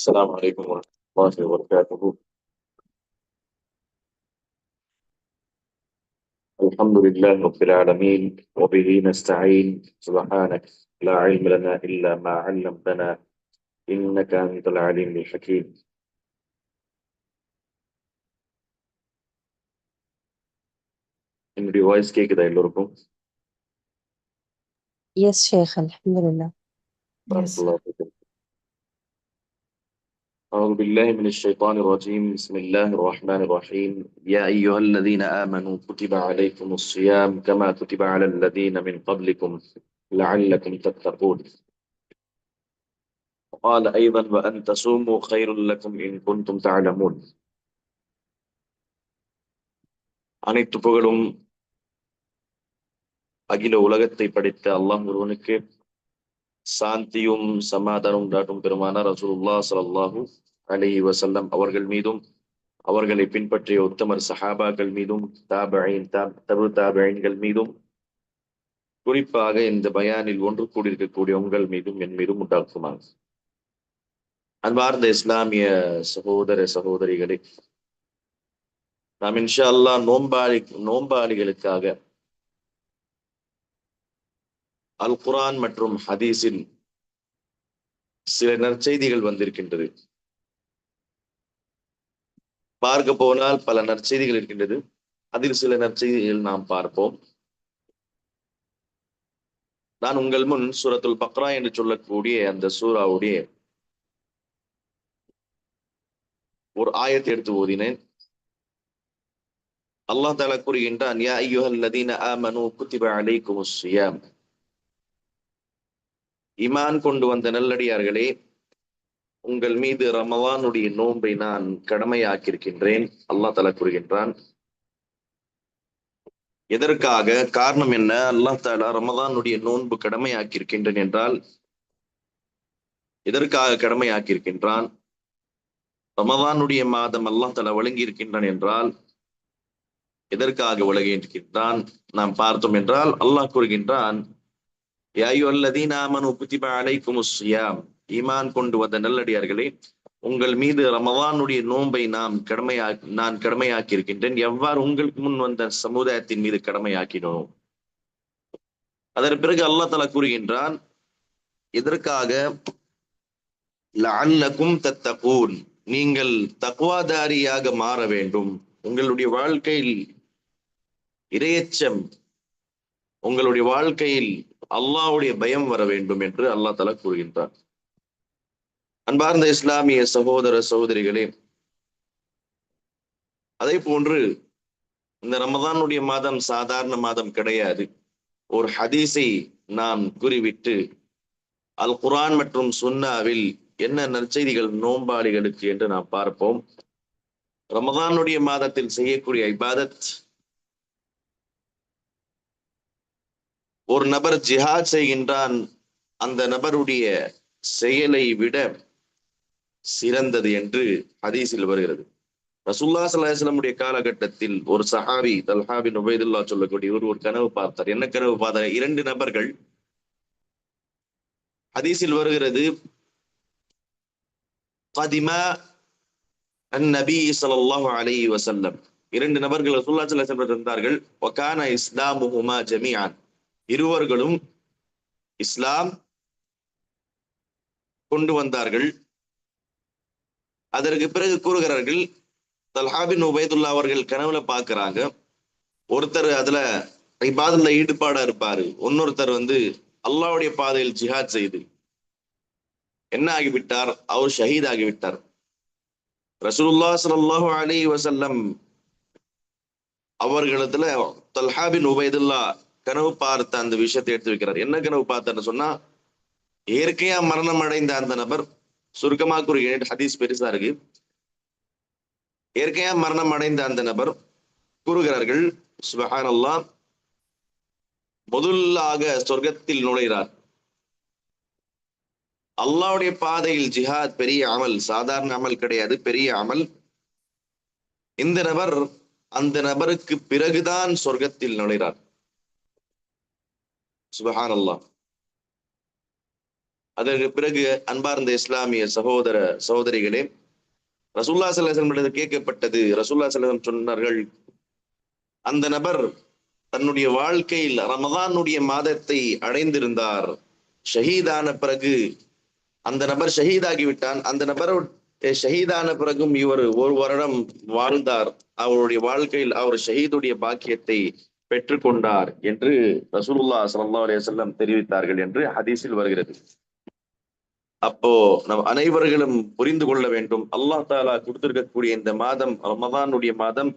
السلام عليكم ورحمة الله وبركاته الحمد لله رب العالمين وبه نستعين سبحانك لا علم لنا إلا ما علمتنا إنك أنت العليم الحكيم என்னுடைய வாய்ஸ் கேக்குதா எல்லோருக்கும் Yes, Sheikh. Alhamdulillah. بارك الله فيكم أعوذ بالله من الشيطان الرجيم بسم الله الرحمن الرحيم يا أيها الذين آمنوا كتب عليكم الصيام كما كتب على الذين من قبلكم لعلكم تتقون قال أيضا وأن تصوموا خير لكم إن كنتم تعلمون அனைத்து புகழும் அகில உலகத்தை படைத்த அல்லாஹ் ஒருவனுக்கு சாந்தியும் சமாதானம் உண்டாட்டும் பெருமானார் ரசூலுல்லாஹ் ஸல்லல்லாஹு அலி வசல்லம் அவர்கள் மீதும் அவர்களை பின்பற்றிய உத்தமர் சஹாபாக்கள் மீதும் தாபைன் தபு தாபைன்கள் மீதும் குறிப்பாக இந்த பயானில் ஒன்று கூடியிருக்கக்கூடிய உங்கள் மீதும் என் மீதும் உண்டாக்குமா அன்பார்ந்த இஸ்லாமிய சகோதர சகோதரிகளே நாம் இன்ஷா அல்லாஹ் நோம்பாளி நோம்பாளிகளுக்காக அல் குரான் மற்றும் ஹதீஸின் சில நற்செய்திகள் வந்திருக்கின்றது. பார்க்க போனால் பல நற்செய்திகள் இருக்கின்றது. அதில் சில நற்செய்திகள் நாம் பார்ப்போம். நான் உங்கள் முன் சூரத்துல் பக்ரா என்று சொல்லக்கூடிய அந்த சூராவுடைய ஒரு ஆயத்தை எடுத்து ஓதினேன். அல்லாஹ் தாலா கூறுகின்றான் யா ஐயுஹல் லதீன ஆமனு குத்திப அலைக்குமுஸ் ஸியாம். இமான் கொண்டு வந்த நல்லடியார்களே உங்கள் மீது ரமவானுடைய நோன்பை நான் கடமையாக்கியிருக்கின்றேன் அல்லாஹ் தலா கூறுகின்றான். எதற்காக? காரணம் என்ன? அல்லாஹ் தாலா ரமதானுடைய நோன்பு கடமையாக்கியிருக்கின்றேன் என்றால் எதற்காக கடமையாக்கியிருக்கின்றான்? ரமதானுடைய மாதம் அல்லாஹ் தலா வழங்கியிருக்கின்றான் என்றால் எதற்காக வழங்கியிருக்கின்றான்? நாம் பார்த்தோம் என்றால் அல்லாஹ் கூறுகின்றான் ஈமான் கொண்டு வந்த நல்லடியார்களே உங்கள் மீது ரமவானுடைய நோன்பை நாம் கடமையா நான் கடமையாக்கி இருக்கின்றேன் எவ்வாறு உங்களுக்கு முன் வந்த சமுதாயத்தின் மீது கடமையாக்கினோம்? அதன் பிறகு அல்லா தலா கூறுகின்றான் எதற்காக? லஅல்லக்கும் தத்தகூன். நீங்கள் தக்குவாதாரியாக மாற வேண்டும். உங்களுடைய வாழ்க்கையில் இரையச்சம் உங்களுடைய வாழ்க்கையில் அல்லாவுடைய பயம் வர வேண்டும் என்று அல்லாஹ் தலா கூறுகின்றார் அன்பார்ந்த இஸ்லாமிய சகோதர சகோதரிகளே அதே போன்று இந்த ரமதானுடைய மாதம் சாதாரண மாதம் கிடையாது. ஒரு ஹதீஸை நாம் கூறிவிட்டு அல் குரான் மற்றும் சுன்னாவில் என்ன நற்செய்திகள் நோம்பாளிகளுக்கு என்று நாம் பார்ப்போம். ரமதானுடைய மாதத்தில் செய்யக்கூடிய இபாதத் ஒரு நபர் ஜிஹாத் செய்கின்றான் அந்த நபருடைய செயலை விட சிறந்தது என்று ஹதீஸில் வருகிறது. ரசுல்லா சல்லாஹலமுடைய காலகட்டத்தில் ஒரு சஹாபி தல்ஹாபின் உபயதுல்லா சொல்லக்கூடிய ஒரு ஒரு கனவு பார்த்தார். என்ன கனவு பார்த்தார்? இரண்டு நபர்கள் ஹதீஸில் வருகிறது கதிமா நபி சல்லாஹு அலி வசல்லம் இரண்டு நபர்கள் ரசுல்லா சலாஹ் இருந்தார்கள் ஒகான இஸ்லாமுஹுமா ஜமியான் இருவர்களும் இஸ்லாம் கொண்டு வந்தார்கள். அதற்கு பிறகு கூறுகிறார்கள் தல்ஹாபின் உபயதுல்லா அவர்கள் கனவுல பாக்குறாங்க. ஒருத்தர் அதுல இபாதுல ஈடுபாடா இருப்பாரு. இன்னொருத்தர் வந்து அல்லாவுடைய பாதையில் ஜிஹாத் செய்து என்ன ஆகிவிட்டார்? அவர் ஷஹீத் ஆகிவிட்டார். ரசூலுல்லா சல்லாஹு அலி வசல்லம் அவர்களிடத்துல தல்ஹாபின் உபைதுல்லா கனவு பார்த்த அந்த விஷயத்தை எடுத்து வைக்கிறார். என்ன கனவு பார்த்தார்னு சொன்னா இயற்கையா மரணம் அடைந்த அந்த நபர் சுருக்கமாக கூறுகிறேன் ஹதீஸ் பெருசா இருக்கு. இயற்கையா மரணம் அடைந்த அந்த நபர் கூறுகிறார்கள் சுபஹான் முதலாக சொர்க்கத்தில் நுழைகிறார். அல்லாவுடைய பாதையில் ஜிஹாத் பெரிய அமல் சாதாரண அமல் கிடையாது பெரிய அமல். இந்த நபர் அந்த நபருக்கு பிறகுதான் சொர்க்கத்தில் நுழைகிறார். சுபஹான் அல்லா அதற்கு பிறகு அன்பார்ந்த இஸ்லாமிய சகோதர சகோதரிகளே ரசூல்லா சல்லாஹம் கேட்கப்பட்டது ரசூல்லா சல்லாஹம் சொன்னார்கள் அந்த நபர் தன்னுடைய வாழ்க்கையில் ரமதானுடைய மாதத்தை அடைந்திருந்தார். ஷஹீதான பிறகு அந்த நபர் ஷஹீதாகிவிட்டான். அந்த நபர் ஷஹீதான பிறகும் இவர் ஒரு வருடம் வாழ்ந்தார். அவருடைய வாழ்க்கையில் அவர் ஷஹீதுடைய பாக்கியத்தை பெற்றுக்கொண்டார் என்று ரசூலுல்லா சல்லா அலையம் தெரிவித்தார்கள் என்று ஹதீஸில் வருகிறது. அப்போ நம் அனைவர்களும் புரிந்து கொள்ள வேண்டும். அல்லாஹ் தாலா கொடுத்திருக்கக்கூடிய இந்த மாதம் ரமதானுடைய மாதம்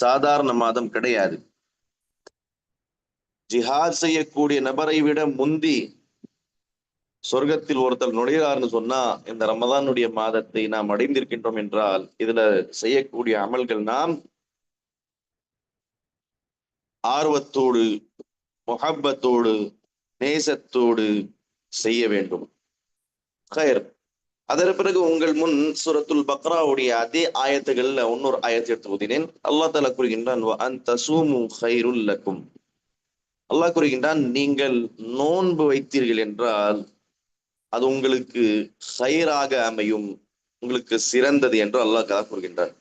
சாதாரண மாதம் கிடையாது. ஜிஹாத் செய்யக்கூடிய நபரை விட முந்தி சொர்க்கத்தில் ஒருத்தர் நுழைகிறார்னு சொன்னா இந்த ரமதானுடைய மாதத்தை நாம் அடைந்திருக்கின்றோம் என்றால் இதுல செய்யக்கூடிய அமல்கள் நாம் ஆர்வத்தோடு முகப்பத்தோடு நேசத்தோடு செய்ய வேண்டும். ஹயர் அதன் பிறகு உங்கள் முன் சுரத்துல் பக்ராவுடைய அதே ஆயத்துகள்ல இன்னொரு ஆயத்தை எடுத்து ஊதினேன். அல்லா தலா கூறுகின்றான் அந்த அல்லாஹ் கூறுகின்றான் நீங்கள் நோன்பு வைத்தீர்கள் என்றால் அது உங்களுக்கு ஹைராக அமையும். உங்களுக்கு சிறந்தது என்று அல்லாஹ் கதா கூறுகின்றார்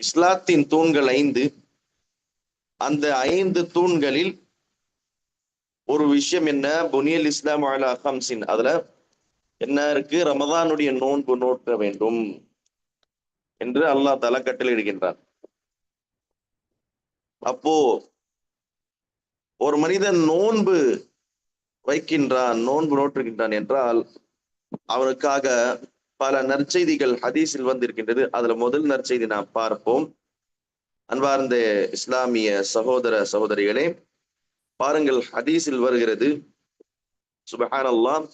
இஸ்லாத்தின் தூண்கள் ஐந்து அந்த ஐந்து தூண்களில் ஒரு விஷயம் என்ன? புனியல் இஸ்லாம் அலா ஹம்சின் அதுல என்ன இருக்கு? ரமதானுடைய நோன்பு நோக்க வேண்டும் என்று அல்லாஹ் தலா கட்டளையிடுகின்றான். அப்போ ஒரு மனிதன் நோன்பு வைக்கின்றான் நோன்பு நோற்றுகின்றான் என்றால் அவனுக்காக பல நற்செய்திகள் ஹதீஸில் வந்திருக்கின்றது. அதுல முதல் நற்செய்தி நாம் பார்ப்போம். அன்பார்ந்த இஸ்லாமிய சகோதர சகோதரிகளே பாருங்கள் ஹதீஸில் வருகிறது சுபஹான் அல்லாம்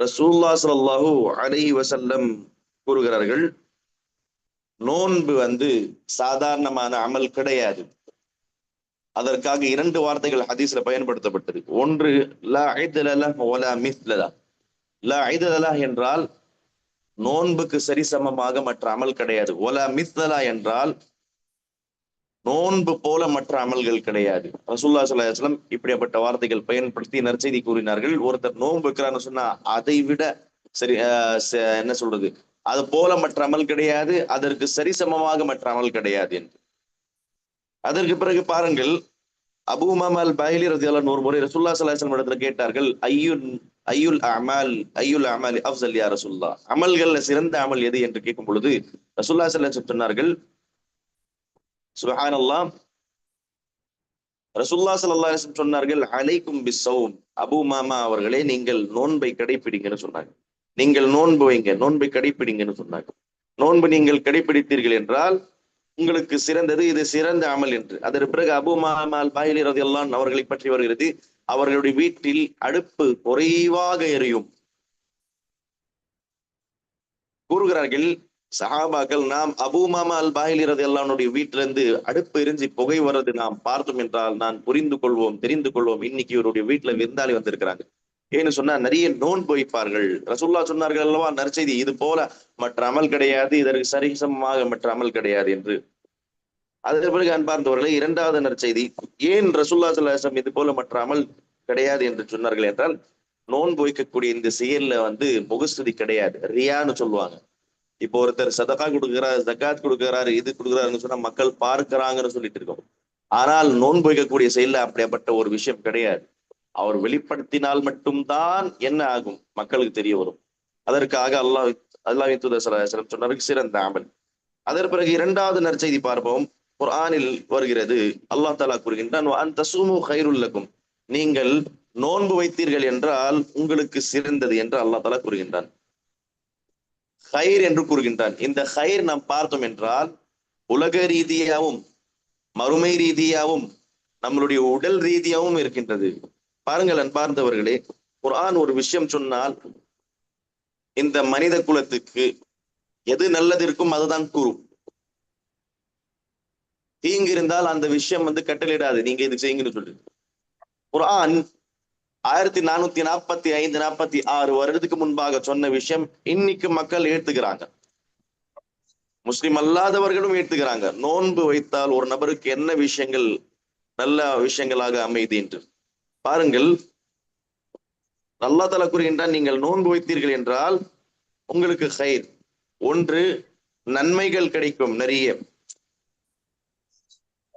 ரசூல்லா சல்லாஹூ அலஹி வசல்லம் கூறுகிறார்கள் நோன்பு வந்து சாதாரணமான அமல் கிடையாது. அதற்காக இரண்டு வார்த்தைகள் ஹதீஸ்ல பயன்படுத்தப்பட்டது ஒன்று லா ஒலா மிஸ்லலா. லா ஐதலா என்றால் நோன்புக்கு சரிசமமாக மற்ற அமல் கிடையாது. ஒல மித்தலா என்றால் நோன்பு போல மற்ற அமல்கள் கிடையாது. ரசூல்லா சல்லாஹம் இப்படிப்பட்ட வார்த்தைகள் பயன்படுத்தி நற்செய்தி கூறினார்கள். ஒருத்தர் நோன்பு வைக்கிறான்னு சொன்னா அதை விட சரி என்ன சொல்றது? அது போல மற்ற அமல் கிடையாது அதற்கு சரிசமமாக மற்ற அமல் கிடையாது என்று. அதற்கு பிறகு பாருங்கள் அபு மாமல் பஹிலி ஒரு முறை ரசுல்லா சலாஹம் இடத்துல கேட்டார்கள் ஐயுல் ஐயுல் அமல் ஐயுல் அமல் அப்சல் யா ரசுல்லா அமல்கள்ல சிறந்த அமல் எது என்று கேட்கும் பொழுது ரசுல்லா செல்ல சொன்னார்கள் சுஹானல்லா ரசுல்லா சல்லா சொன்னார்கள் அலைக்கும் பிசௌம் அபு மாமா அவர்களே நீங்கள் நோன்பை கடைபிடிங்கன்னு சொன்னாங்க. நீங்கள் நோன்பு வைங்க நோன்பை கடைபிடிங்கன்னு சொன்னாங்க. நோன்பு நீங்கள் கடைபிடித்தீர்கள் என்றால் உங்களுக்கு சிறந்தது இது சிறந்த அமல் என்று. அதற்கு பிறகு அபு மாமால் பாயிலி ரதியல்லான் அவர்களை பற்றி வருகிறது அவர்களுடைய வீட்டில் அடுப்பு குறைவாக எரியும். கூறுகிறார்கள் சஹாபாக்கள் நாம் அபூமாமா அல் பாயிலிரது ரதியல்லானுடைய வீட்டிலிருந்து அடுப்பு எரிஞ்சு புகை வர்றது நாம் பார்த்தோம் என்றால் நான் புரிந்து கொள்வோம் தெரிந்து கொள்வோம். இன்னைக்கு இவருடைய வீட்டுல விருந்தாளி வந்திருக்கிறாங்க. ஏன்னு சொன்னா நிறைய நோன்பு வைப்பார்கள். ரசுல்லா சொன்னார்கள் அல்லவா நற்செய்தி இது போல மற்ற அமல் கிடையாது இதற்கு சரிசமமாக மற்ற அமல் கிடையாது என்று அதன் பிறகு அன்பார்ந்தவர்களை இரண்டாவது நற்செய்தி ஏன் ரசுல்லா சொல்லாசம் இது போல மற்றாமல் கிடையாது என்று சொன்னார்கள் என்றால் நோன்பு வைக்கக்கூடிய இந்த செயல்ல வந்து முகஸ்துதி கிடையாது ரியான்னு சொல்லுவாங்க. இப்போ ஒருத்தர் சதகா கொடுக்குறாரு ஜக்காத் கொடுக்குறாரு இது கொடுக்குறாருன்னு சொன்னா மக்கள் பார்க்கிறாங்கன்னு சொல்லிட்டு இருக்கோம். ஆனால் நோன்பு வைக்கக்கூடிய செயல்ல அப்படியாப்பட்ட ஒரு விஷயம் கிடையாது. அவர் வெளிப்படுத்தினால் மட்டும்தான் என்ன ஆகும் மக்களுக்கு தெரிய வரும். அதற்காக அல்லாஹ் அல்லாஹ் சொன்னாருக்கு சிறந்த அமல். அதற்கு பிறகு இரண்டாவது நற்செய்தி பார்ப்போம். குர்ஆனில் வருகிறது. அல்லாஹ் தாலா கூறுகின்றான் நீங்கள் நோன்பு வைத்தீர்கள் என்றால் உங்களுக்கு சிறந்தது என்று அல்லாஹ் தாலா கூறுகின்றான். ஹைர் என்று கூறுகின்றான். இந்த ஹைர் நாம் பார்த்தோம் என்றால் உலக ரீதியாகவும் மறுமை ரீதியாகவும் நம்மளுடைய உடல் ரீதியாகவும் இருக்கின்றது. பாருங்கள் அன்பார்ந்தவர்களே குர்ஆன் ஒரு விஷயம் சொன்னால் இந்த மனித குலத்துக்கு எது நல்லது இருக்கும் அதுதான் கூறும். தீங்கு இருந்தால் அந்த விஷயம் வந்து கட்டளிடாது நீங்க இது செய்யுங்கன்னு சொல்லி குர்ஆன் ஆயிரத்தி நானூத்தி நாற்பத்தி ஐந்து நாற்பத்தி ஆறு வருடத்துக்கு முன்பாக சொன்ன விஷயம் இன்னைக்கு மக்கள் ஏத்துக்கிறாங்க. முஸ்லிம் அல்லாதவர்களும் ஏத்துக்கிறாங்க. நோன்பு வைத்தால் ஒரு நபருக்கு என்ன விஷயங்கள் நல்ல விஷயங்களாக அமைது என்று. பாருங்கள் நல்லா தலை கூறுகின்றால் நீங்கள் நோன்பு வைத்தீர்கள் என்றால் உங்களுக்கு ஹைர் ஒன்று நன்மைகள் கிடைக்கும் நிறைய.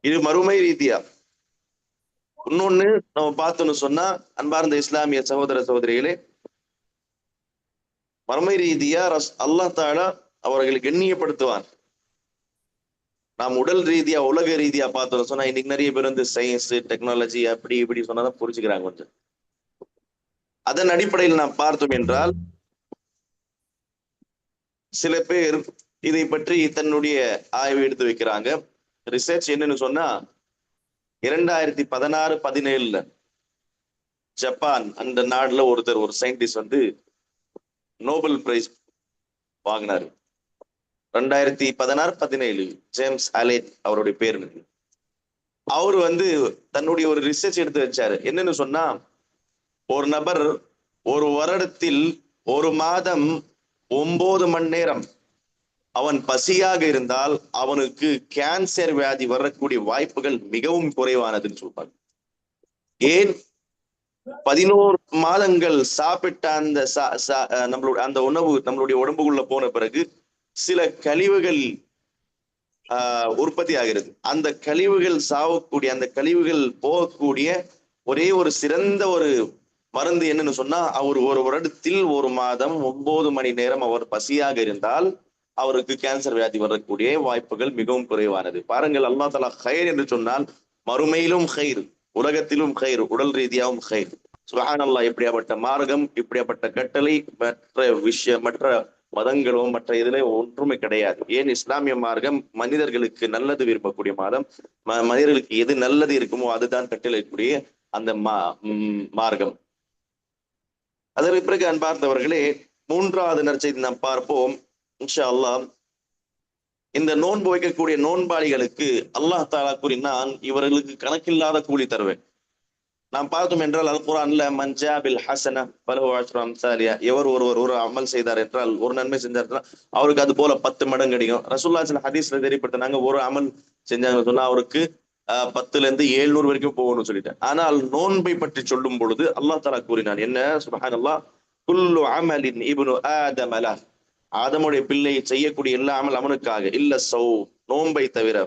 இது மறுமை ரீதியா. இன்னொன்னு நம்ம பார்த்தோம்னு சொன்னா அன்பார்ந்த இஸ்லாமிய சகோதர சகோதரிகளே மறுமை ரீதியா ரஸ் அல்லாஹ் தாலா அவர்களை கண்ணியப்படுத்துவான் நாம் உடல் ரீதியா உலக ரீதியா பார்த்தோம் சொன்னா இன்னைக்கு நிறைய பேர் வந்து சயின்ஸ் டெக்னாலஜி அப்படி இப்படி சொன்னாதான் புரிஞ்சுக்கிறாங்க கொஞ்சம். அதன் அடிப்படையில் நாம் பார்த்தோம் என்றால் சில பேர் இதை பற்றி தன்னுடைய ஆய்வு எடுத்து வைக்கிறாங்க. ரிசர்ச் என்னன்னு சொன்னா இரண்டாயிரத்தி பதினாறு பதினேழுல ஜப்பான் அந்த நாடுல ஒருத்தர் ஒரு சயின்டிஸ்ட் வந்து நோபல் பிரைஸ் வாங்கினாரு. ரெண்டாயிரத்தி பதினாறு பதினேழு ஜேம்ஸ் அலேட் அவருடைய பேர் அவர் வந்து தன்னுடைய ஒரு ரிசர்ச் எடுத்து வச்சாரு. என்னன்னு சொன்னா ஒரு நபர் ஒரு வருடத்தில் ஒரு மாதம் ஒன்பது மணி நேரம் அவன் பசியாக இருந்தால் அவனுக்கு கேன்சர் வியாதி வரக்கூடிய வாய்ப்புகள் மிகவும் குறைவானதுன்னு சொல்றாங்க. ஏன்? பதினோரு மாதங்கள் சாப்பிட்ட அந்த நம்மளுடைய அந்த உணவு நம்மளுடைய உடம்புக்குள்ள போன பிறகு சில கழிவுகள் ஆஹ் உற்பத்தி ஆகிறது. அந்த கழிவுகள் சாவக்கூடிய அந்த கழிவுகள் போகக்கூடிய ஒரே ஒரு சிறந்த ஒரு மருந்து என்னன்னு சொன்னா அவர் ஒரு வருடத்தில் ஒரு மாதம் ஒன்பது மணி நேரம் அவர் பசியாக இருந்தால் அவருக்கு கேன்சர் வியாதி வரக்கூடிய வாய்ப்புகள் மிகவும் குறைவானது. பாருங்கள் அல்லா தலா ஹைர் என்று சொன்னால் மறுமையிலும் ஹைர் உலகத்திலும் ஹைர் உடல் ரீதியாகவும் ஹைர் சுஹான் அல்லா இப்படியாப்பட்ட மார்க்கம் இப்படியாப்பட்ட கட்டளை மற்ற விஷயம் மற்ற மதங்களும் மற்ற இதுல ஒன்றுமே கிடையாது. ஏன் இஸ்லாமிய மார்க்கம் மனிதர்களுக்கு நல்லது விரும்பக்கூடிய மாதம் மனிதர்களுக்கு எது நல்லது இருக்குமோ அதுதான் கட்டளைக்கூடிய அந்த மா மார்க்கம். அதற்கு பிறகு அன்பார்ந்தவர்களே மூன்றாவது நற்செய்தி நாம் பார்ப்போம். இன்ஷா அல்லாஹ் இந்த நோன்பு வைக்கக்கூடிய நோன்பாளிகளுக்கு அல்லாஹ் தாலா கூறினான் இவர்களுக்கு கணக்கில்லாத கூலி தருவேன். நாம் பார்த்தோம் என்றால் அல் குரான்ல மஞ்சாபில் ஹசன பலவாஷ்ரம் சாலியா எவர் ஒருவர் ஒரு அமல் செய்தார் என்றால் ஒரு நன்மை செஞ்சார் அவருக்கு அது போல பத்து மடங்கு கிடைக்கும் ரசூல்லா சில ஹதீஸ்ல தெரியப்படுத்தினாங்க ஒரு அமல் செஞ்சாங்க சொன்னா அவருக்கு பத்துல இருந்து ஏழ்நூறு வரைக்கும் போகணும்னு சொல்லிட்டேன் ஆனால் நோன்பை பற்றி சொல்லும் பொழுது அல்லாஹ் தாலா கூறினான் என்ன? சுபஹான் அல்லா குல்லு அமலின் இபுனு ஆதமலா. ஆதமுடைய பிள்ளை செய்யக்கூடிய இல்லாமல் அவனுக்காக இல்ல சௌ நோன்பை தவிர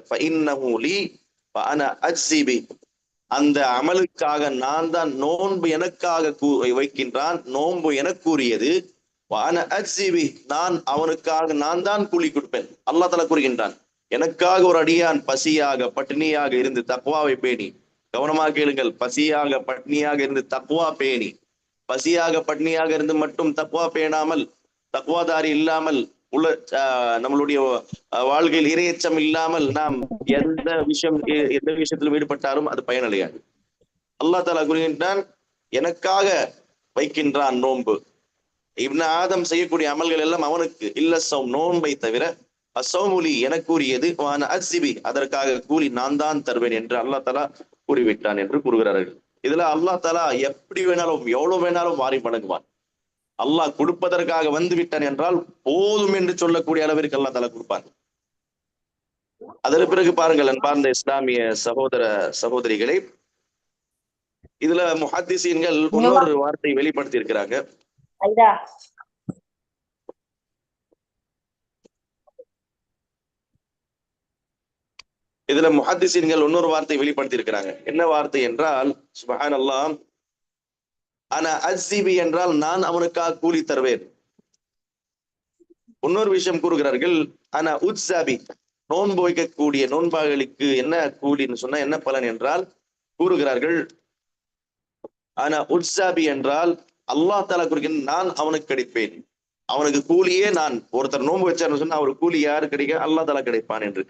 அந்த அமலுக்காக நான் தான் நோன்பு எனக்காக வைக்கின்றான் நோன்பு என கூறியது நான் அவனுக்காக நான் தான் கூலி கொடுப்பேன். அல்லா தலா கூறுகின்றான் எனக்காக ஒரு அடியான் பசியாக பட்டினியாக இருந்து தக்குவாவை பேணி. கவனமாக கேளுங்கள் பசியாக பட்னியாக இருந்து தக்குவா பேணி. பசியாக பட்னியாக இருந்து மட்டும் தக்குவா பேணாமல் தக்குவாதாரி இல்லாமல் உள்ள நம்மளுடைய வாழ்க்கையில் இரையச்சம் இல்லாமல் நாம் எந்த விஷயம் எந்த விஷயத்திலும் ஈடுபட்டாலும் அது பயனடையாது. அல்லா தாலா கூறுகின்றான் எனக்காக வைக்கின்றான் நோன்பு. இப்ன ஆதம் செய்யக்கூடிய அமல்கள் எல்லாம் அவனுக்கு இல்ல சௌம் நோன்பை தவிர அசௌமுலி என கூறியது அசிபி அதற்காக கூலி நான் தான் தருவேன் என்று அல்லா தலா கூறிவிட்டான் என்று கூறுகிறார்கள். இதுல அல்லா தலா எப்படி வேணாலும் எவ்வளவு வேணாலும் மாறி வணங்குவான். அல்லாஹ் கொடுப்பதற்காக வந்து விட்டான் என்றால் போதும் என்று சொல்லக்கூடிய அளவிற்கு அல்லா தலா கொடுப்பான். அதற்கு பிறகு பாருங்கள் அன்பார்ந்த இஸ்லாமிய சகோதர சகோதரிகளை இதுல முஹாத்திசீன்கள் இன்னொரு வார்த்தை வெளிப்படுத்தி இருக்கிறாங்க இதுல முஹத்திசீன்கள் இன்னொரு வார்த்தை வெளிப்படுத்தி இருக்கிறாங்க என்ன வார்த்தை என்றால் சுபஹான் அல்லாம் ஆனா அஜிபி என்றால் நான் அவனுக்காக கூலி தருவேன். இன்னொரு விஷயம் கூறுகிறார்கள் ஆனா உத்சாபி நோன்பு வைக்கக்கூடிய நோன்பாளிக்கு என்ன கூலின்னு சொன்னா என்ன பலன் என்றால் கூறுகிறார்கள் ஆனா உட்சாபி என்றால் அல்லாஹ் தாலா குறிக்கின்ற நான் அவனுக்கு கிடைப்பேன். அவனுக்கு கூலியே நான். ஒருத்தர் நோன்பு வச்சாருன்னு சொன்னா அவருக்கு கூலி யாரு கிடைக்க? அல்லா தலா கிடைப்பான் என்று.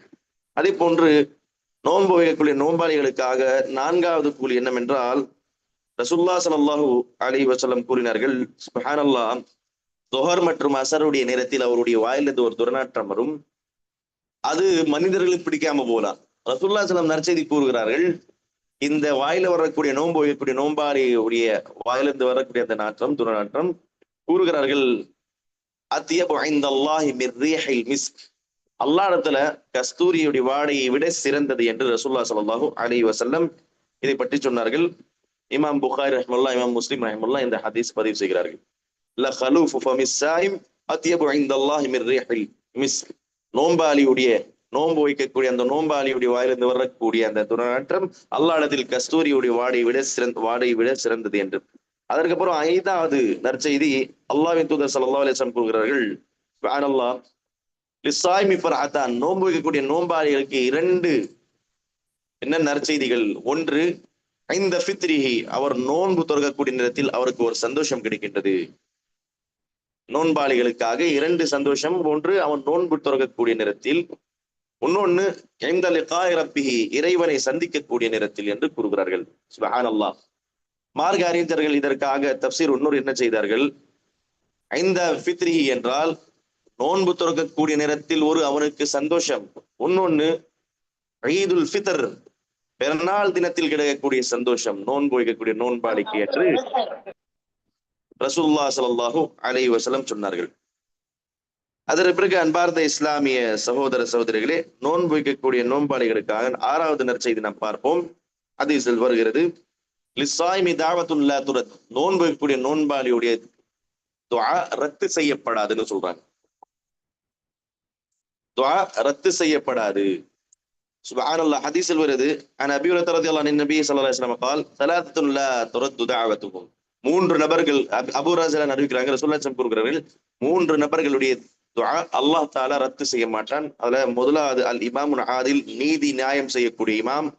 அதே போன்று நோன்பு வைக்கக்கூடிய நோன்பாளிகளுக்காக நான்காவது கூலி என்னவென்றால் ரசுல்லா சல்லாஹூ அலி வசலம் கூறினார்கள் சுஹானல்லா தொஹர் மற்றும் அசருடைய நேரத்தில் அவருடைய வாயிலிருந்து ஒரு துரநாற்றம் வரும். அது மனிதர்களுக்கு பிடிக்காம போலாம் ரசுல்லா சலம் நற்செய்தி கூறுகிறார்கள் இந்த வாயில வரக்கூடிய நோன்பு வைக்கக்கூடிய நோம்பாளியுடைய வாயிலிருந்து வரக்கூடிய அந்த நாற்றம் துரநாற்றம் கூறுகிறார்கள் மிஸ்க். அல்லா இடத்துல கஸ்தூரியுடைய வாடையை விட சிறந்தது என்று ரசூல்லா சலாஹூ அலி வசல்லம் இதை பற்றி சொன்னார்கள். இமாம் புகாரி ரஹ்மல்லா இமாம் முஸ்லீம் ரஹ்மல்லா இந்த ஹதீஸ் பதிவு செய்கிறார்கள். ல ஹலூஃபு ஃபமிஸ் சாயிம் மிர் ரீஹில். நோம்பாளியுடைய நோன்பு வைக்கக்கூடிய அந்த நோம்பாளியுடைய வாயிலிருந்து வரக்கூடிய அந்த துணநாற்றம் அல்லாடத்தில் கஸ்தூரியுடைய வாடை விட சிறந்த வாடை விட சிறந்தது என்று. அதற்கப்புறம் ஐந்தாவது நற்செய்தி அல்லாவின் தூதர் சல்லா அலைஹி கூறுகிறார்கள் சுப்ஹானல்லாஹ் லிசாய்மி ஃபர்ஹத்தான். நோன்பு வைக்கக்கூடிய நோம்பாளிகளுக்கு இரண்டு என்ன நற்செய்திகள்? ஒன்று ஐந்த பித்ரிஹி அவர் நோன்பு தொடங்கக்கூடிய நேரத்தில் அவருக்கு ஒரு சந்தோஷம் கிடைக்கின்றது. நோன்பாளிகளுக்காக இரண்டு சந்தோஷம். ஒன்று அவன் நோன்பு தொடங்கக்கூடிய நேரத்தில் இன்னொன்னு எந்த ரப்பிஹி இறைவனை சந்திக்கக்கூடிய நேரத்தில் என்று கூறுகிறார்கள். சுபஹானல்லாஹ் மார்க அறிஞர்கள் இதற்காக தப்சீர் இன்னொரு என்ன செய்தார்கள்? ஐந்த ஃபித்ரிஹி என்றால் நோன்பு துறக்கக்கூடிய நேரத்தில் ஒரு அவனுக்கு சந்தோஷம். ஒன்னொன்னு ஈதுல் ஃபித்ர் பிறநாள் தினத்தில் கிடைக்கக்கூடிய சந்தோஷம் நோன்பு வைக்கக்கூடிய நோன்பாளிக்கு என்று ரசூல்லா ஸல்லல்லாஹு அலை வசலம் சொன்னார்கள். அதற்கு பிறகு அன்பார்ந்த இஸ்லாமிய சகோதர சகோதரிகளே நோன்பு வைக்கக்கூடிய நோன்பாளிகளுக்காக ஆறாவது நற்செய்தி நாம் பார்ப்போம். அது இதில் வருகிறது லிசாய்மி தாவத்துல்லா துரத். நோன்பு வைக்கக்கூடிய நோன்பாளியுடைய துவா ரத்து செய்யப்படாதுன்னு சொல்றாங்க. துவா ரத்து செய்யப்படாது. سبحان الله حديث الورد عن ابي هريره رضي الله عن النبي صلى الله عليه وسلم قال ثلاثه لا ترد دعوتهم மூன்று நபர்கள் அப்- அபூ ராஜிலான் அறிவிக்கிறாங்க ரசூலுல்லாஹி கூறுகிறார்கள் மூன்று நபர்களுடைய துஆ அல்லாஹ் தஆலா ரத்து செய்ய மாட்டான் அதுல முதலாவது அல் இமாமுன் ஆதில் நீதி நியாயம் செய்யக்கூடிய இமாம்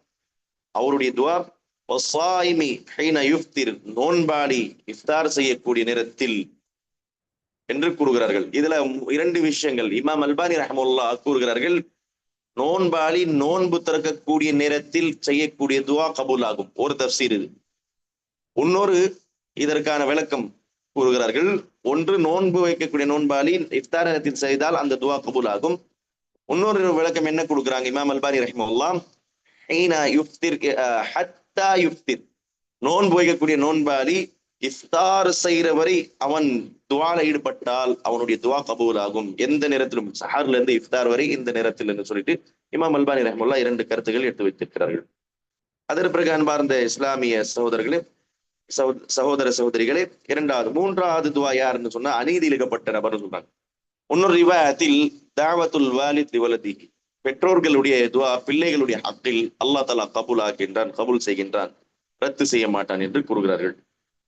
அவருடைய துஆ வஸாயிமி ஹீன யுஃப்திர் நோன்பாடி இஃப்தார் செய்யக்கூடிய நேரத்தில் என்று கூறுகிறார்கள் இதுல இரண்டு விஷயங்கள் இமாம் அல்பானி ரஹமுல்லா கூறுகிறார்கள் நோன்பாளி நோன்பு திறக்கக்கூடிய நேரத்தில் செய்யக்கூடிய துவா கபூல் ஆகும் ஒரு தப்சீர் இது. இன்னொரு இதற்கான விளக்கம் கூறுகிறார்கள். ஒன்று நோன்பு வைக்கக்கூடிய நோன்பாளி இஃப்தார் நேரத்தில் செய்தால் அந்த துவா கபூல் ஆகும் இன்னொரு விளக்கம் என்ன கொடுக்குறாங்க? இமாம் அல்பானி ரஹிமுல்லாம் ஹத்தா யுஃப்திர். நோன்பு வைக்கக்கூடிய நோன்பாளி இஃப்தார் செய்கிற வரை அவன் துவால ஈடுபட்டால் அவனுடைய துவா கபூல் ஆகும் எந்த நேரத்திலும் சஹார்ல இருந்து இஃப்தார் வரை இந்த நேரத்தில் என்று சொல்லிட்டு இமாம் அல்பானி ரஹமுல்லா இரண்டு கருத்துக்கள் எடுத்து வைத்திருக்கிறார்கள். அதன் பிறகு அன்பார்ந்த இஸ்லாமிய சகோதரர்களே சகோதர சகோதரிகளே இரண்டாவது மூன்றாவது துவா யாருன்னு சொன்னா அநீதி இழுக்கப்பட்ட நபர் சொல்றாங்க. இன்னொரு ரிவாயத்தில் தாவத்துல் வாலித் திவலதி பெற்றோர்களுடைய துவா பிள்ளைகளுடைய ஹக்கில் அல்லா தலா கபூல் ஆக்கின்றான் கபூல் செய்கின்றான் ரத்து செய்ய மாட்டான் என்று கூறுகிறார்கள்.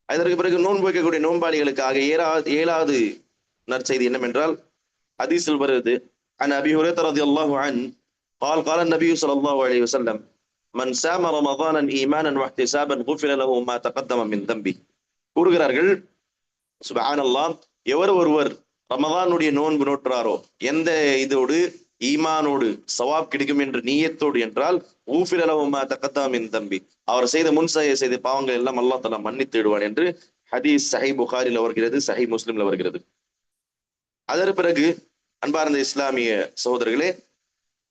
அதற்கு பிறகு நோன்பு வைக்கக்கூடிய நோன்பாளிகளுக்காக ஏழாவது ஏழாவது நற்செய்தி என்னவென்றால் ஹதீஸில் வருது عن ابي هريره رضي الله عنه قال قال النبي صلى الله عليه وسلم من سام رمضانا ايمانا واحتسابا غفر له ما تقدم من ذنبه கூறுகிறார்கள் சுபஹானல்லாஹ் எவர் ஒருவர் ரமதானுடைய நோன்பு நோற்றாரோ எந்த இதோடு ஈமானோடு சவாப் கிடைக்கும் என்ற நீயத்தோடு என்றால் ஊஃபிரலவுமா தக்கத்தாமின் தம்பி. அவர் செய்த முன் செய்த பாவங்கள் எல்லாம் அல்லா தலா மன்னித்துடுவான் என்று ஹதீஸ் சஹி புகாரில் வருகிறது சஹி முஸ்லிம்ல வருகிறது. அதற்கு பிறகு அன்பார்ந்த இஸ்லாமிய சகோதரர்களே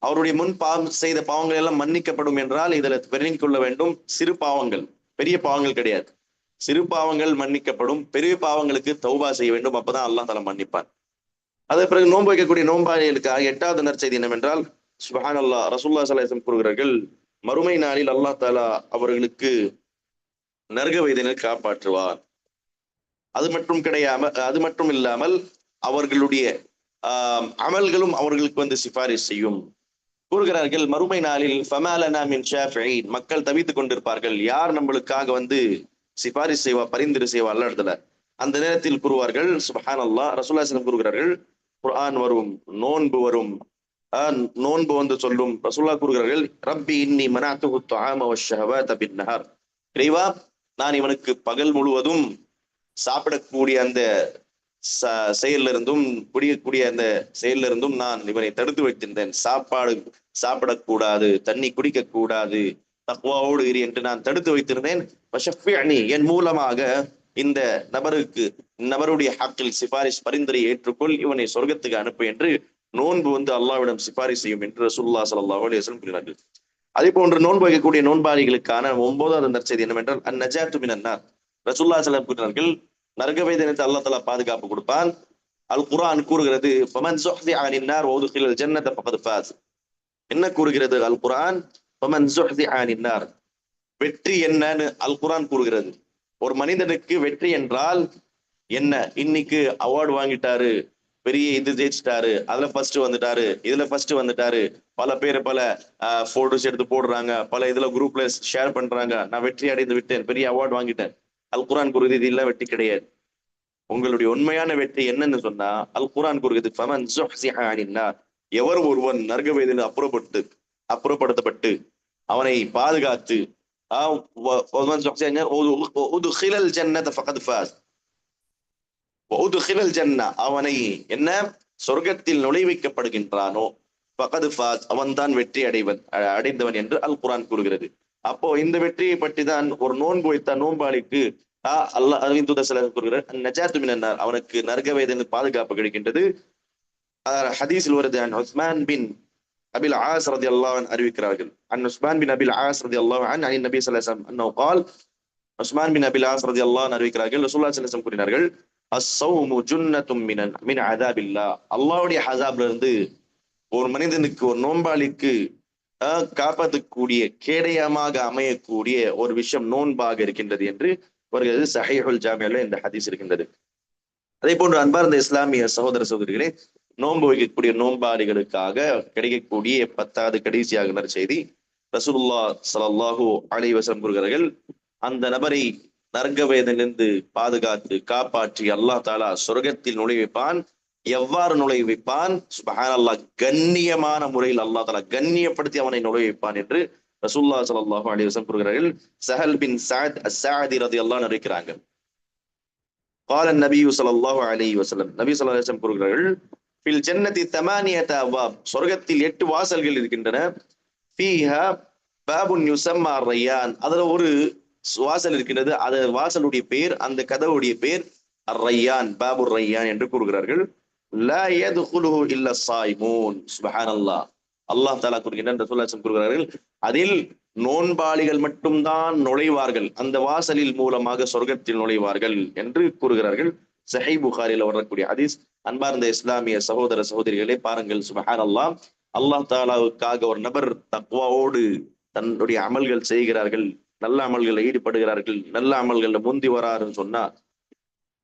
அவருடைய முன் பாவம் செய்த பாவங்கள் எல்லாம் மன்னிக்கப்படும் என்றால் இதுல பெருங்கிக் கொள்ள வேண்டும் சிறு பாவங்கள். பெரிய பாவங்கள் கிடையாது. சிறு பாவங்கள் மன்னிக்கப்படும். பெரிய பாவங்களுக்கு தௌபா செய்ய வேண்டும். அப்பதான் அல்லாஹ் தலா மன்னிப்பான். அதே பிறகு நோன்பு வைக்கக்கூடிய நோன்பாளிகளுக்காக எட்டாவது நற்செய்தி என்னவென்றால் சுபஹான் அல்லாஹ் ரசூல்லா சலாஹம் கூறுகிறார்கள் மறுமை நாளில் அல்லாஹ் தாலா அவர்களுக்கு நரக வேதனை காப்பாற்றுவார். அது மட்டும் கிடையாம அது மட்டும் இல்லாமல் அவர்களுடைய ஆஹ் அமல்களும் அவர்களுக்கு வந்து சிபாரிஸ் செய்யும். கூறுகிறார்கள் மறுமை நாளில் ஃபமாலனா மின் ஷாஃபிஈன். மக்கள் தவித்துக் கொண்டிருப்பார்கள். யார் நம்மளுக்காக வந்து சிபாரிசு செய்வா பரிந்துரை செய்வா அல்ல இடத்துல அந்த நேரத்தில் கூறுவார்கள் சுபஹான் அல்லாஹ் ரசூல்லாஸ்லம் கூறுகிறார்கள் குரான் வரும் நோன்பு வரும். ஆஹ் நோன்பு வந்து சொல்லும். ரசுல்லா கூறுகிறார்கள் ரப்பி இன்னி மனாத்துஹு துஆம வஷ்ஷஹவாத பின்னஹார் இறைவா நான் இவனுக்கு பகல் முழுவதும் சாப்பிடக்கூடிய அந்த ச- செயல்ல இருந்தும் குடியக்கூடிய அந்த செயல்ல இருந்தும் நான் இவனை தடுத்து வைத்திருந்தேன். சாப்பாடு சாப்பிடக்கூடாது தண்ணி குடிக்க கூடாது தக்வாவோடு இரு என்று நான் தடுத்து வைத்திருந்தேன். என் மூலமாக இந்த நபருக்கு நபருடைய ஹக்கில் சிபாரிஷ் பரிந்துரை ஏற்றுக்கொள் இவனை சொர்க்கத்துக்கு அனுப்பு என்று நோன்பு வந்து அல்லாவிடம் சிபாரிஷ் செய்யும் என்று ரசூல்லா சல்லாஹ் அலைஹி கூறினார்கள். அதே போன்று நோன்பு வைக்கக்கூடிய நோன்பாளிகளுக்கான ஒன்பதாவது நற்செய்தி என்னவென்றால் அந்நஜாத்து மினன்னார் ரசூல்லா சலம் கூறினார்கள் நரக வேதனத்தை அல்லாஹ் தலா பாதுகாப்பு கொடுப்பான். அல் குரான் கூறுகிறது ஃபமன் சுஹ்தி அனின் நார் ஜன்னத ஃபகத் ஃபாஸ். என்ன கூறுகிறது? அல் குரான் ஃபமன் வெற்றி என்னன்னு அல் குரான் கூறுகிறது. ஒரு மனிதனுக்கு வெற்றி என்றால் என்ன? இன்னைக்கு அவார்டு வாங்கிட்டாரு. பெரிய இது ஜெயிச்சிட்டாரு. அதுல ஃபர்ஸ்ட் வந்துட்டாரு. இதுல ஃபர்ஸ்ட் வந்துட்டாரு. பல பேர் பல போட்டோஸ் எடுத்து போடுறாங்க. பல இதுல குரூப்ல ஷேர் பண்றாங்க. நான் வெற்றி அடைந்து விட்டேன். பெரிய அவார்டு வாங்கிட்டேன். அல் குரான் கூறுகிறது இது எல்லாம் வெற்றி கிடையாது. உங்களுடைய உண்மையான வெற்றி என்னன்னு சொன்னா அல் குரான் கூறுகிறது ஃபமன் எவர் ஒருவன் நரக வயதில் அப்புறப்பட்டு அப்புறப்படுத்தப்பட்டு அவனை பாதுகாத்து ஜன்னா அவனை என்ன? சொர்க்கத்தில் நுழைவிக்கப்படுகின்றானோ? பகது ஃபாஸ் அவன்தான் வெற்றி அடைவன் அடைந்தவன் என்று அல் குரான் கூறுகிறது. அப்போ இந்த வெற்றியை பற்றி தான் ஒரு நோன்பு வைத்த நோன்பாளிக்கு அல்லா அரவிந்து தசலகம் கூறுகிறார் நஜாத்து மினார் அவனுக்கு நர்க வேதனை பாதுகாப்பு கிடைக்கின்றது. ஹதீஸில் வருது அன் உஸ்மான் பின் அபில் ஆஸ் ரதி அல்லாஹன் அறிவிக்கிறார்கள். அன் உஸ்மான் பின் அபில் ஆஸ் ரதி அல்லாஹன் அனி நபி சலாசம் அன்னோ கால் உஸ்மான் பின் அபில் ஆஸ் ரதி அல்லாஹன் அறிவிக்கிறார்கள். ரசூல்லா சலாசம் கூறினார்கள் அஸ்ஸௌமு ஜுன்னத்தும் மினன் மின் அதாபில்லா. அல்லாவுடைய ஹசாப்ல இருந்து ஒரு மனிதனுக்கு ஒரு நோன்பாளிக்கு ஆஹ், காப்பாற்றக்கூடிய கேடயமாக அமையக்கூடிய ஒரு விஷயம் நோன்பாக இருக்கின்றது என்று வருகிறது சஹைஹுல் ஜாமியால இந்த ஹதீஸ் இருக்கின்றது. அதே போன்று அன்பார்ந்த இஸ்லாமிய சகோதர சகோதரிகளே நோன்பு வைக்கக்கூடிய நோன்பாளிகளுக்காக கிடைக்கக்கூடிய பத்தாவது கடைசியாக செய்தி ரசூல்லா சலல்லாஹூ அலைஹி வஸல்லம் கூறுகிறார்கள் அந்த நபரை நரக வேதனிலிருந்து பாதுகாத்து காப்பாற்றி அல்லாஹ் தாலா சொர்க்கத்தில் நுழைவிப்பான் எவ்வாறு நுழைவிப்பான் சுபஹானல்லாஹ் கண்ணியமான முறையில் அல்லாஹ் தாலா கண்ணியப்படுத்தி அவனை நுழைவிப்பான் என்று ரசூல்லா ஸல்லல்லாஹு அலைஹி வஸல்லம் கூறுகிறார்கள் சஹல் பின் சஅத் அஸ்-சஅதி ரலியல்லாஹு அன்ஹு அறிவிக்கிறாங்க قال النبي صلى الله عليه وسلم நபி ஸல்லல்லாஹு அலைஹி வஸல்லம் கூறுகிறார்கள் ஃபில் ஜன்னதி தமானியத அப்வாப் சொர்க்கத்தில் எட்டு வாசல்கள் இருக்கின்றன ஃபீஹா பாபுன் யுசம்மா ரையான் அதுல ஒரு வாசல் இருக்கின்றது. அது வாசலுடைய பெயர் அந்த கதவுடைய பெயர் ரையான் பாபு ரையான் என்று கூறுகிறார்கள். லா யதுகுலுஹு இல்ல அல்லாஹ் தஆலா கூறுகின்றான் கூறுகிறார்கள் அதில் நோன்பாளிகள் மட்டும்தான் நுழைவார்கள். அந்த வாசலில் மூலமாக சொர்க்கத்தில் நுழைவார்கள் என்று கூறுகிறார்கள். சஹை புகாரில் வரக்கூடிய ஹதீஸ் அன்பார்ந்த இஸ்லாமிய சகோதர சகோதரிகளே பாருங்கள். சுபஹான் அல்லாஹ் அல்லாஹ் தாலாவுக்காக ஒரு நபர் தக்வாவோடு தன்னுடைய அமல்கள் செய்கிறார்கள். நல்ல அமல்களில் ஈடுபடுகிறார்கள் நல்ல அமல்களில் முந்தி வராருன்னு சொன்னா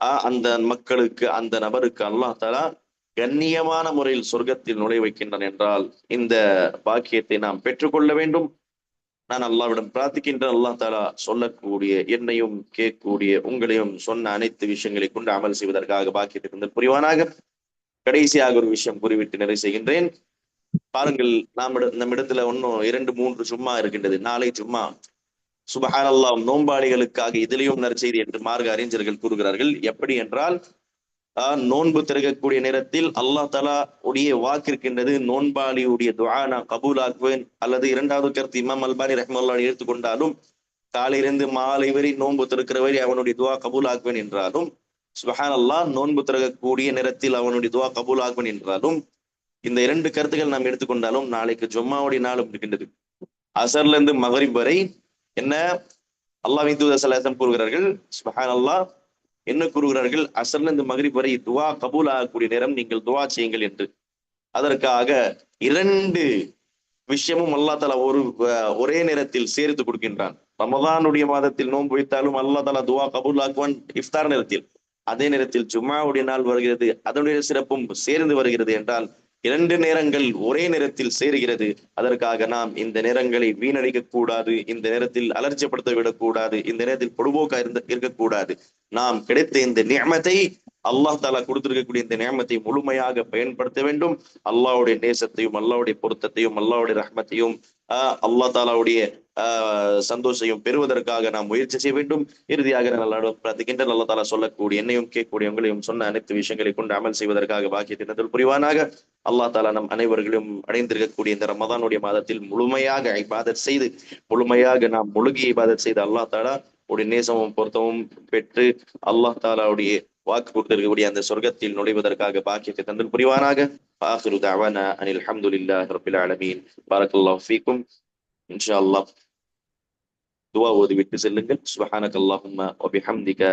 ஆஹ் அந்த மக்களுக்கு அந்த நபருக்கு அல்லாஹ் தலா கண்ணியமான முறையில் சொர்க்கத்தில் நுழை வைக்கின்றான் என்றால் இந்த பாக்கியத்தை நாம் பெற்றுக்கொள்ள வேண்டும். நான் அல்லாவிடம் பிரார்த்திக்கின்றேன். அல்லா தாலா சொல்லக்கூடிய என்னையும் கேட்கக்கூடிய உங்களையும் சொன்ன அனைத்து விஷயங்களை கொண்டு அமல் செய்வதற்காக பாக்கியத்தை புரிவானாக. கடைசியாக ஒரு விஷயம் கூறிவிட்டு நிறைவு செய்கின்றேன். பாருங்கள் நாம் நம்ம இடத்துல ஒன்னும் இரண்டு மூன்று சும்மா இருக்கின்றது. நாளை சும்மா சுபஹானல்லாம் நோன்பாளிகளுக்காக இதிலையும் நற்செய்தி என்று மார்க்க அறிஞர்கள் கூறுகிறார்கள். எப்படி என்றால் ஆஹ் நோன்பு திறக்கக்கூடிய நேரத்தில் அல்லாஹ் தலா உடைய வாக்கிருக்கின்றது நோன்பாளியுடைய துவா நான் கபூலாக்குவேன். அல்லது இரண்டாவது கருத்து இமாம் அல்பானி ரஹ்மல்லா எடுத்துக்கொண்டாலும் காலையிலிருந்து மாலை வரை நோன்பு திறக்கிற வரை அவனுடைய துவா கபூலாக்குவேன் என்றாலும் சுஹான் அல்லாஹ் நோன்பு திறக்கக்கூடிய நேரத்தில் அவனுடைய துவா கபூலாக்குவேன் என்றாலும் இந்த இரண்டு கருத்துக்கள் நாம் எடுத்துக்கொண்டாலும் நாளைக்கு ஜொம்மாவுடைய நாளும் இருக்கின்றது. அசர்ல இருந்து மகரிப் வரை என்ன? அல்லாஹ் விந்துதசலாசம் கூறுகிறார்கள் சுபஹான் அல்லாஹ் என்ன கூறுகிறார்கள்? அசர்ல இந்த மகரிப் வரை துவா கபூல் ஆகக்கூடிய நேரம் நீங்கள் துவா செய்யுங்கள் என்று. அதற்காக இரண்டு விஷயமும் அல்லா தலா ஒரு ஒரே நேரத்தில் சேர்த்து கொடுக்கின்றான். ரமதானுடைய மாதத்தில் நோன்பு வைத்தாலும் அல்லா தலா துவா கபூல் ஆக்குவான் இஃப்தார் நேரத்தில். அதே நேரத்தில் ஜும்மாவுடைய நாள் வருகிறது அதனுடைய சிறப்பும் சேர்ந்து வருகிறது என்றால் இரண்டு நேரங்கள் ஒரே நேரத்தில் சேருகிறது. அதற்காக நாம் இந்த நேரங்களை வீணடிக்க கூடாது இந்த நேரத்தில் அலர்ச்சிப்படுத்த விடக்கூடாது இந்த நேரத்தில் பொடுபோக்கா இருந்த இருக்கக்கூடாது. நாம் கிடைத்த இந்த நியமத்தை அல்லாஹ் தாலா கொடுத்திருக்கக்கூடிய இந்த நியமத்தை முழுமையாக பயன்படுத்த வேண்டும். அல்லாஹ்வுடைய நேசத்தையும் அல்லாவுடைய பொருத்தத்தையும் அல்லாவுடைய ரஹ்மத்தையும் ஆஹ் அல்லாஹ் தாலாவுடைய ஆஹ் பெறுவதற்காக நாம் முயற்சி செய்ய வேண்டும். இறுதியாக நல்ல பிரார்த்திக்கின்ற நல்ல தாலா சொல்லக்கூடிய என்னையும் கேட்கக்கூடிய உங்களையும் சொன்ன அனைத்து விஷயங்களை கொண்டு அமல் செய்வதற்காக பாக்கியத்தினத்தில் புரிவானாக. அல்லாஹ் தாலா நம் அனைவர்களும் அடைந்திருக்கக்கூடிய இந்த ரமதானுடைய மாதத்தில் முழுமையாக இபாதத் செய்து முழுமையாக நாம் முழுகி இபாதத் செய்து அல்லா தாலா உடைய நேசமும் பொருத்தமும் பெற்று அல்லாஹ் தாலாவுடைய வாக்கு கொடுத்திருக்கக்கூடிய அந்த சொர்க்கத்தில் நுழைவதற்காக பாக்கியத்தை தந்தல் புரிவானாக. ஆஹிரு தஅவானா அனில் அஹமதுல்லா ரப்பில் ஆலமீன். பாரக்கல்லாஹு ஃபீக்கும். இன்ஷா அல்லாஹ் துவா ஓதி விட்டு செல்லுங்கள் சுப்ஹானக்கல்லாஹும்ம வபிஹம்திக